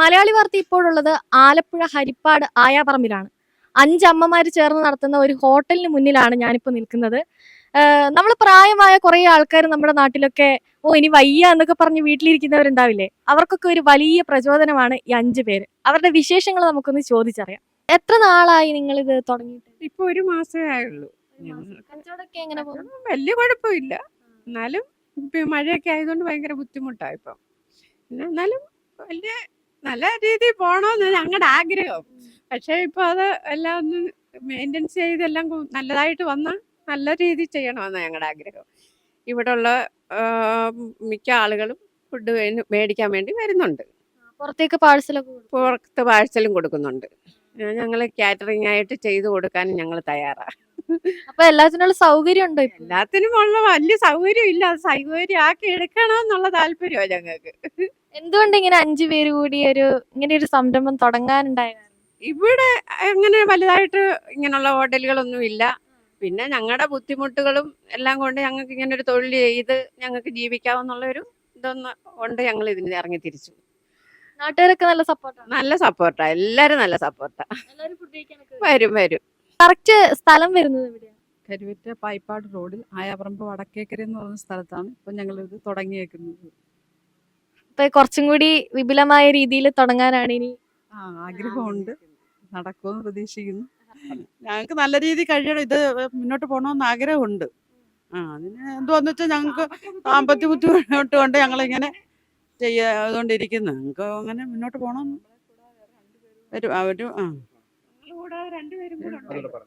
മലയാളി വാർത്ത ഇപ്പോഴുള്ളത് ആലപ്പുഴ ഹരിപ്പാട് ആയാപറമ്പിലാണ്. അഞ്ചമ്മമാർ ചേർന്ന് നടത്തുന്ന ഒരു ഹോട്ടലിന് മുന്നിലാണ് ഞാനിപ്പോൾ നിൽക്കുന്നത്. നമ്മൾ പ്രായമായ കുറേ ആൾക്കാർ നമ്മുടെ നാട്ടിലൊക്കെ ഓ ഇനി വയ്യ എന്നൊക്കെ പറഞ്ഞ് വീട്ടിലിരിക്കുന്നവരുണ്ടാവില്ലേ? അവർക്കൊക്കെ ഒരു വലിയ പ്രചോദനമാണ് ഈ അഞ്ചു പേര്. അവരുടെ വിശേഷങ്ങൾ നമുക്കൊന്ന് ചോദിച്ചറിയാം. എത്ര നാളായി നിങ്ങൾ ഇത് തുടങ്ങിയിട്ട്? ഇപ്പൊ ഒരു മാസമേ ആയുള്ളൂ. കച്ചവടമൊക്കെ എങ്ങനെ പോകും വലിയ കുഴപ്പമില്ല. എന്നാലും മഴയൊക്കെ ആയതുകൊണ്ട് ഭയങ്കര ബുദ്ധിമുട്ടാ ഇപ്പം. എന്നാലും വലിയ നല്ല രീതിയിൽ പോണോന്ന് ഞങ്ങളുടെ ആഗ്രഹം. പക്ഷെ ഇപ്പൊ അത് എല്ലാം ഒന്ന് മെയിന്റെനൻസ് ചെയ്ത് എല്ലാം നല്ലതായിട്ട് വന്ന നല്ല രീതിയിൽ ചെയ്യണമെന്ന് ഞങ്ങളുടെ ആഗ്രഹം. ഇവിടെ ഉള്ള മിക്ക ആളുകളും ഫുഡ് മേടിക്കാൻ വേണ്ടി വരുന്നുണ്ട്. പുറത്തേക്ക് പാഴ്സലൊക്കെ പുറത്ത് പാഴ്സലും കൊടുക്കുന്നുണ്ട്. ഞങ്ങൾ കാറ്ററിംഗ് ആയിട്ട് ചെയ്തു കൊടുക്കാൻ ഞങ്ങൾ തയ്യാറാണ് അപ്പൊ എല്ലാത്തിനുള്ള സൗകര്യം ഉണ്ടോ എല്ലാത്തിനും ഉള്ള വലിയ സൗകര്യം ഇല്ല സൗകര്യം ആക്കി എടുക്കണമെന്നുള്ള താല്പര്യമാണ് ഞങ്ങൾക്ക് എന്തുകൊണ്ട് ഇങ്ങനെ അഞ്ചു പേര് കൂടി ഒരു ഇങ്ങനെ ഒരു സംരംഭം തുടങ്ങാനുണ്ടായ കാരണം? ഇവിടെ അങ്ങനെ വലുതായിട്ട് ഇങ്ങനെയുള്ള ഹോട്ടലുകളൊന്നും ഇല്ല. പിന്നെ ഞങ്ങളുടെ ബുദ്ധിമുട്ടുകളും എല്ലാം കൊണ്ട് ഞങ്ങൾക്ക് ഇങ്ങനെ ഒരു തൊഴിൽ ചെയ്ത് ഞങ്ങൾക്ക് ജീവിക്കാവുന്നുള്ള ഒരു ഇതൊന്ന് കൊണ്ട് ഞങ്ങൾ ഇതിന് ഇറങ്ങി തിരിച്ചു. നാട്ടുകാരൊക്കെ നല്ല സപ്പോർട്ടാണ് നല്ല സപ്പോർട്ടാ എല്ലാരും നല്ല സപ്പോർട്ടാ എല്ലാവരും ഫുഡ് കഴിക്കാനൊക്കെ വരും. വരും കറക്റ്റ് സ്ഥലം വരുന്നത് എവിടെയാണ് കരുവറ്റ പായിപ്പാട് റോഡിൽ ആയാപറമ്പ് വടക്കേക്കര എന്ന് പറഞ്ഞ സ്ഥലത്താണ് ഇപ്പൊ ഞങ്ങൾ ഇത് തുടങ്ങിയേക്കുന്നത്. ഇപ്പൊ കുറച്ചും കൂടി വിപുലമായ രീതിയിൽ തുടങ്ങാനാണ് ഇനി ആ ആഗ്രഹമുണ്ട്. നടക്കുമെന്ന് പ്രതീക്ഷിക്കുന്നു. ഞങ്ങൾക്ക് നല്ല രീതിയിൽ കഴിയണം. ഇത് മുന്നോട്ട് പോകണമെന്ന് ആഗ്രഹമുണ്ട്. ആ അതിന് എന്തുവാന്ന് വെച്ചാൽ ഞങ്ങൾക്ക് സാമ്പത്തിക ബുദ്ധിമുട്ട് കൊണ്ട് ഞങ്ങളിങ്ങനെ ചെയ്യാതുകൊണ്ടിരിക്കുന്നു ഞങ്ങൾക്ക് അങ്ങനെ മുന്നോട്ട് പോകണം. വരും അവരും ആ.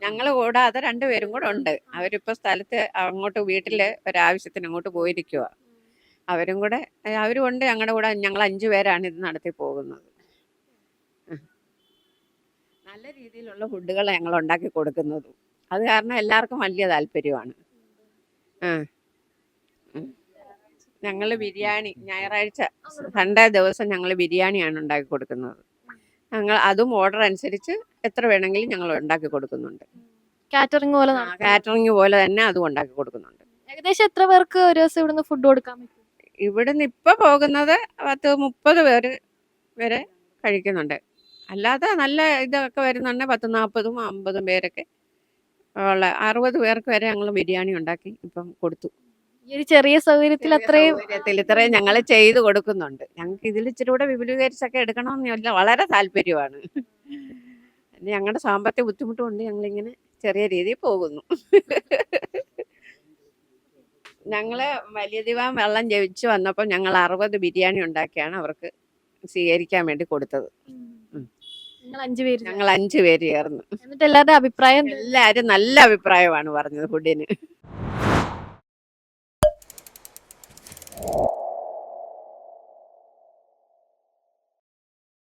ഞങ്ങൾ കൂടാതെ രണ്ടുപേരും കൂടെ ഉണ്ട്. അവരിപ്പോ സ്ഥലത്ത് അങ്ങോട്ട് വീട്ടിൽ ഒരാവശ്യത്തിന് അങ്ങോട്ട് പോയിരിക്കുക അവരും കൂടെ അവരും ഉണ്ട്. ഞങ്ങളുടെ കൂടെ ഞങ്ങൾ അഞ്ചു പേരാണ് ഇത് നടത്തി പോകുന്നത്. നല്ല രീതിയിലുള്ള ഫുഡുകൾ ഞങ്ങൾ ഉണ്ടാക്കി കൊടുക്കുന്നത്. അത് കാരണം എല്ലാവർക്കും വലിയ താല്പര്യമാണ്. ആ. ഞങ്ങൾ ബിരിയാണി ഞായറാഴ്ച സൺഡേ ദിവസം ഞങ്ങൾ ബിരിയാണിയാണ് ഉണ്ടാക്കി കൊടുക്കുന്നത്. ഞങ്ങൾ അതും ഓർഡർ അനുസരിച്ച് എത്ര വേണമെങ്കിലും ഞങ്ങൾ ഉണ്ടാക്കി കൊടുക്കുന്നുണ്ട്. കാറ്ററിംഗ് പോലെ കാറ്ററിംഗ് പോലെ തന്നെ അതും ഉണ്ടാക്കി കൊടുക്കുന്നുണ്ട്. ഏകദേശം എത്ര പേർക്ക് ഒരു ദിവസം ഇവിടുന്ന് ഫുഡ് കൊടുക്കാൻ പറ്റും? ഇവിടുന്ന് ഇപ്പൊ പോകുന്നത് പത്ത് മുപ്പത് പേര് വരെ കഴിക്കുന്നുണ്ട്. അല്ലാതെ നല്ല ഇതൊക്കെ വരുന്നുണ്ട് പത്ത് നാൽപ്പതും അമ്പതും പേരൊക്കെ. ഉള്ള അറുപത് പേർക്ക് വരെ ഞങ്ങൾ ബിരിയാണി ഉണ്ടാക്കി ഇപ്പം കൊടുത്തു. ഈ ഒരു ചെറിയ സൗകര്യത്തിൽ അത്രയും ഇത്രയും ഞങ്ങൾ ചെയ്ത് കൊടുക്കുന്നുണ്ട്. ഞങ്ങൾക്ക് ഇതിൽ ഇച്ചിരി കൂടെ വിപുലീകരിച്ചൊക്കെ എടുക്കണമെന്നില്ല വളരെ താല്പര്യമാണ്. ഞങ്ങളുടെ സാമ്പത്തിക ബുദ്ധിമുട്ടുകൊണ്ട് ഞങ്ങളിങ്ങനെ ചെറിയ രീതിയിൽ പോകുന്നു. ഞങ്ങൾ വലിയ ദിവാൻ വെള്ളം ജപിച്ചു വന്നപ്പോൾ ഞങ്ങൾ അറുപത് ബിരിയാണി ഉണ്ടാക്കിയാണ് അവർക്ക് സ്വീകരിക്കാൻ വേണ്ടി കൊടുത്തത്. ഞങ്ങൾ അഞ്ചു പേര് ചേർന്ന്. എന്നിട്ട് എല്ലാവരുടെ അഭിപ്രായം? എല്ലാരും നല്ല അഭിപ്രായമാണ് പറഞ്ഞത് ഫുഡിന്.